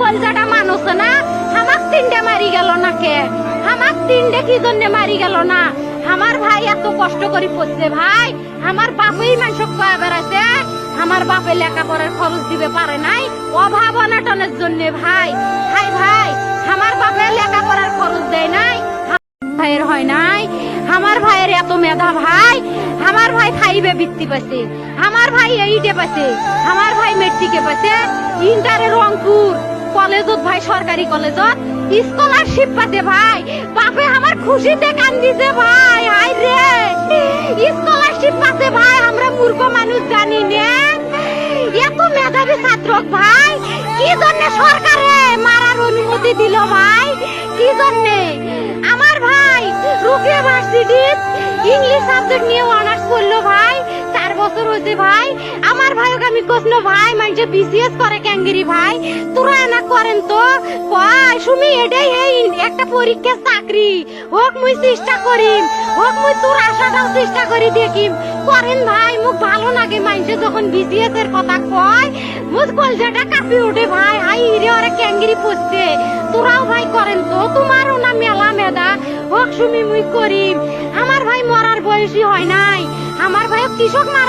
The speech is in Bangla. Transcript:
কলজাটা মানুষ না। আমাক তিনটে মারি গেল না কে আমাক তিনটে কি জন্য মারি গেল না? আমার ভাই এত কষ্ট করে পড়ছে ভাই। আমার বাপই মানুষ কয়া বেড়াইছে। আমার বাপে লেখাপড়ার খরচ দিবে পারে নাই। অভাব অনাটনের জন্য ভাই। ভাই ভাই, আমার বাপে লেখাপড়ার খরচ দেয় নাই। ভাইয়ের হয় নাই। আমার ভাইয়ের এত মেধা ভাই। আমার ভাই ফাইভে বৃত্তি পাচ্ছে আমার ভাই এইটে পাচ্ছে আমার ভাই মেট্রিকে পাচ্ছে ইন্টারে রংপুর। কলেজত ভাই, সরকারি কলেজত। স্কলারশিপ পাতে ভাই। বাপে আমার খুশিতে কান্দিছে ভাই। হাই রে। স্কলারশিপ পাচ্ছে ভাই, আমরা মূর্খ মানুষ জানি না। এত মেধাবী ছাত্র ভাই, কি জন্য সরকারে মারার অনুমতি দিল ভাই? কি জন্যে? আমার ভাই রুকিয়া ভার্সিটি ইংলিশ সাবজেক্ট নিয়ে অনার্স করল ভাই। বছর হয়েছে ভাই। আমার আমি ভাই বিসিএস করে ক্যাঙ্গিরি ভাই। তোরা না করেন তো। কয়, সুমি, এটাই এই একটা পরীক্ষা চাকরি। হোক মুই চেষ্টা করিম। হোক মুই তোর আশাটাও চেষ্টা করি করেন ভাই মুখ ভালো লাগে মানুষে যখন বিসিএস এর কথা কয়। মুখ কলজাটা কাঁপি ওঠে ভাই। হাই রে, ওরা ক্যাঙ্গিরি পড়ছে তোরাও ভাই করেন তো। তোমারও না মেলা মেদা হোক সুমি, মুই করিম। আমার ভাই মরার বয়সী হয় নাই। আমার ভাই কৃষক মারা